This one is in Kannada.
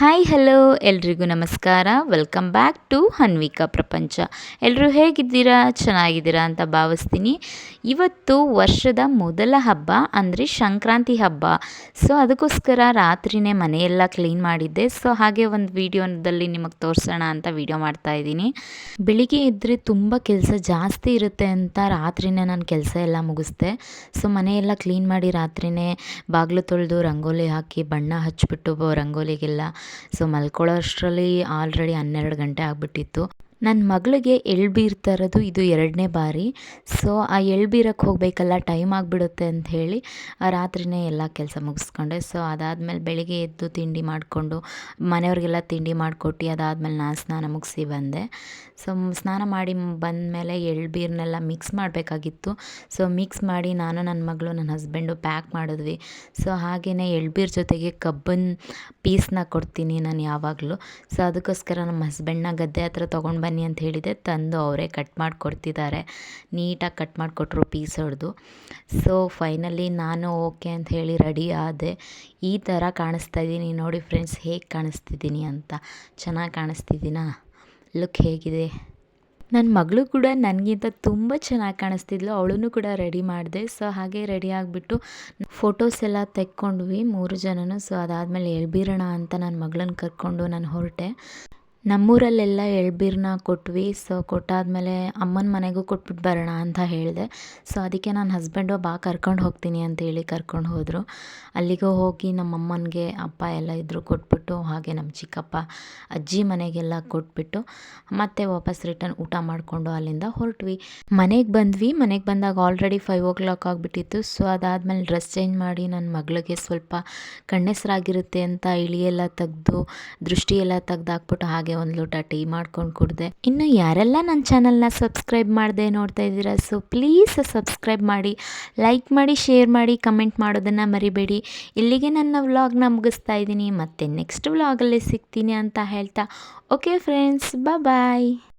Hi, hello. ಎಲ್ರಿಗೂ ನಮಸ್ಕಾರ. ವೆಲ್ಕಮ್ ಬ್ಯಾಕ್ ಟು ಹನ್ವಿಕಾ ಪ್ರಪಂಚ. ಎಲ್ಲರೂ ಹೇಗಿದ್ದೀರಾ? ಚೆನ್ನಾಗಿದ್ದೀರಾ ಅಂತ ಭಾವಿಸ್ತೀನಿ. ಇವತ್ತು ವರ್ಷದ ಮೊದಲ ಹಬ್ಬ ಅಂದರೆ ಸಂಕ್ರಾಂತಿ ಹಬ್ಬ. ಸೊ ಅದಕ್ಕೋಸ್ಕರ ರಾತ್ರಿನೇ ಮನೆಯೆಲ್ಲ ಕ್ಲೀನ್ ಮಾಡಿದ್ದೆ. ಸೊ ಹಾಗೆ ಒಂದು ವೀಡಿಯೋದಲ್ಲಿ ನಿಮಗೆ ತೋರಿಸೋಣ ಅಂತ ವೀಡಿಯೋ ಮಾಡ್ತಾ ಇದ್ದೀನಿ. ಬೆಳಿಗ್ಗೆ ಇದ್ದರೆ ತುಂಬ ಕೆಲಸ ಜಾಸ್ತಿ ಇರುತ್ತೆ ಅಂತ ರಾತ್ರಿನೇ ನಾನು ಕೆಲಸ ಎಲ್ಲ ಮುಗಿಸ್ದೆ. ಸೊ ಮನೆಯೆಲ್ಲ ಕ್ಲೀನ್ ಮಾಡಿ ರಾತ್ರಿನೇ ಬಾಗಿಲು ತೊಳೆದು, ರಂಗೋಲಿ ಹಾಕಿ, ಬಣ್ಣ ಹಚ್ಬಿಟ್ಟು ರಂಗೋಲಿಗೆಲ್ಲ ಸೊ ಮಲ್ಕೊಳ್ಳೋ ಅಷ್ಟರಲ್ಲಿ ಆಲ್ರೆಡಿ ಹನ್ನೆರಡು ಗಂಟೆ ಆಗಿಬಿಟ್ಟಿತ್ತು. ನನ್ನ ಮಗಳಿಗೆ ಎಳ್ಬೀರ್ ತರೋದು ಇದು ಎರಡನೇ ಬಾರಿ. ಸೊ ಆ ಎಳ್ಬೀರಕ್ಕೆ ಹೋಗಬೇಕಲ್ಲ, ಟೈಮ್ ಆಗಿಬಿಡುತ್ತೆ ಅಂತ ಹೇಳಿ ರಾತ್ರಿನೇ ಎಲ್ಲ ಕೆಲಸ ಮುಗಿಸ್ಕೊಂಡೆ. ಸೊ ಅದಾದಮೇಲೆ ಬೆಳಿಗ್ಗೆ ಎದ್ದು ತಿಂಡಿ ಮಾಡಿಕೊಂಡು, ಮನೆಯವ್ರಿಗೆಲ್ಲ ತಿಂಡಿ ಮಾಡಿಕೊಟ್ಟು, ಅದಾದಮೇಲೆ ನಾನು ಸ್ನಾನ ಮುಗಿಸಿ ಬಂದೆ. ಸೊ ಸ್ನಾನ ಮಾಡಿ ಬಂದಮೇಲೆ ಎಳ್ಬೀರನ್ನೆಲ್ಲ ಮಿಕ್ಸ್ ಮಾಡಬೇಕಾಗಿತ್ತು. ಸೊ ಮಿಕ್ಸ್ ಮಾಡಿ ನಾನು ನನ್ನ ಮಗಳು ನನ್ನ ಹಸ್ಬೆಂಡು ಪ್ಯಾಕ್ ಮಾಡಿದ್ವಿ. ಸೊ ಹಾಗೆಯೇ ಎಳ್ಬೀರ್ ಜೊತೆಗೆ ಕಬ್ಬನ್ ಪೀಸ್ನ ಕೊಡ್ತೀನಿ ನಾನು ಯಾವಾಗಲೂ. ಸೊ ಅದಕ್ಕೋಸ್ಕರ ನಮ್ಮ ಹಸ್ಬೆಂಡ್ನ ಗದ್ದೆ ಹತ್ರ ತೊಗೊಂಡು ಬನ್ನಿ ಅಂತ ಹೇಳಿದೆ. ತಂದು ಅವರೇ ಕಟ್ ಮಾಡಿಕೊಡ್ತಿದ್ದಾರೆ. ನೀಟಾಗಿ ಕಟ್ ಮಾಡಿಕೊಟ್ರು ಪೀಸ್ ಹೊಡೆದು ಸೊ ಫೈನಲಿ ನಾನು ಓಕೆ ಅಂತ ಹೇಳಿ ರೆಡಿ ಆದೆ. ಈ ಥರ ಕಾಣಿಸ್ತಾ ಇದ್ದೀನಿ ನೋಡಿ ಫ್ರೆಂಡ್ಸ್ ಹೇಗೆ ಕಾಣಿಸ್ತಿದ್ದೀನಿ ಅಂತ. ಚೆನ್ನಾಗಿ ಕಾಣಿಸ್ತಿದ್ದೀನಾ ಲುಕ್ ಹೇಗಿದೆ. ನನ್ನ ಮಗಳು ಕೂಡ ನನಗಿಂತ ತುಂಬ ಚೆನ್ನಾಗಿ ಕಾಣಿಸ್ತಿದ್ಲು. ಅವಳನ್ನು ಕೂಡ ರೆಡಿ ಮಾಡಿದೆ. ಸೊ ಹಾಗೆ ರೆಡಿ ಆಗಿಬಿಟ್ಟು ಫೋಟೋಸ್ ಎಲ್ಲ ತೆಕ್ಕೊಂಡ್ವಿ ಮೂರು ಜನನೂ. ಸೊ ಅದಾದಮೇಲೆ ಎಳ್ಬೀರೋಣ ಅಂತ ನನ್ನ ಮಗಳನ್ನ ಕರ್ಕೊಂಡು ನಾನು ಹೊರಟೆ. ನಮ್ಮೂರಲ್ಲೆಲ್ಲ ಎಳ್ಬೀರನ್ನ ಕೊಟ್ವಿ. ಸೊ ಕೊಟ್ಟಾದಮೇಲೆ ಅಮ್ಮನ ಮನೆಗೂ ಕೊಟ್ಬಿಟ್ಟು ಬರೋಣ ಅಂತ ಹೇಳಿದೆ. ಸೊ ಅದಕ್ಕೆ ನನ್ನ ಹಸ್ಬೆಂಡು ಬಾ ಕರ್ಕೊಂಡು ಹೋಗ್ತೀನಿ ಅಂತೇಳಿ ಕರ್ಕೊಂಡು ಹೋದರು. ಅಲ್ಲಿಗೂ ಹೋಗಿ ನಮ್ಮ ಅಮ್ಮನಿಗೆ ಅಪ್ಪ ಎಲ್ಲ ಇದ್ದರು ಕೊಟ್ಬಿಟ್ಟು, ಹಾಗೆ ನಮ್ಮ ಚಿಕ್ಕಪ್ಪ ಅಜ್ಜಿ ಮನೆಗೆಲ್ಲ ಕೊಟ್ಬಿಟ್ಟು ಮತ್ತೆ ವಾಪಸ್ ರಿಟರ್ನ್ ಊಟ ಮಾಡಿಕೊಂಡು ಅಲ್ಲಿಂದ ಹೊರಟ್ವಿ. ಮನೆಗೆ ಬಂದ್ವಿ. ಮನೆಗೆ ಬಂದಾಗ ಆಲ್ರೆಡಿ ಫೈವ್ ಓ ಕ್ಲಾಕ್ ಆಗಿಬಿಟ್ಟಿತ್ತು. ಸೊ ಅದಾದಮೇಲೆ ಡ್ರೆಸ್ ಚೇಂಜ್ ಮಾಡಿ ನನ್ನ ಮಗಳಿಗೆ ಸ್ವಲ್ಪ ಕಣ್ಣೆಸರಾಗಿರುತ್ತೆ ಅಂತ ಇಳಿಯೆಲ್ಲ ತೆಗೆದು, ದೃಷ್ಟಿಯೆಲ್ಲ ತೆಗ್ದಾಕ್ಬಿಟ್ಟು ಹಾಗೆ ಒಂದು ಲೋಟ ಟೀ ಮಾಡ್ಕೊಂಡು ಕುಡಿದೆ. ಇನ್ನು ಯಾರೆಲ್ಲ ನನ್ನ ಚಾನಲ್ನ ಸಬ್ಸ್ಕ್ರೈಬ್ ಮಾಡಿದೆ ನೋಡ್ತಾ ಇದ್ದೀರಾ ಸೊ ಪ್ಲೀಸ್ ಸಬ್ಸ್ಕ್ರೈಬ್ ಮಾಡಿ ಲೈಕ್ ಮಾಡಿ ಶೇರ್ ಮಾಡಿ ಕಮೆಂಟ್ ಮಾಡೋದನ್ನು ಮರಿಬೇಡಿ. ಇಲ್ಲಿಗೆ ನನ್ನ ವ್ಲಾಗ್ನ ಮುಗಿಸ್ತಾ ಇದ್ದೀನಿ. ಮತ್ತು ನೆಕ್ಸ್ಟ್ ವ್ಲಾಗಲ್ಲಿ ಸಿಗ್ತೀನಿ ಅಂತ ಹೇಳ್ತಾ. Okay friends bye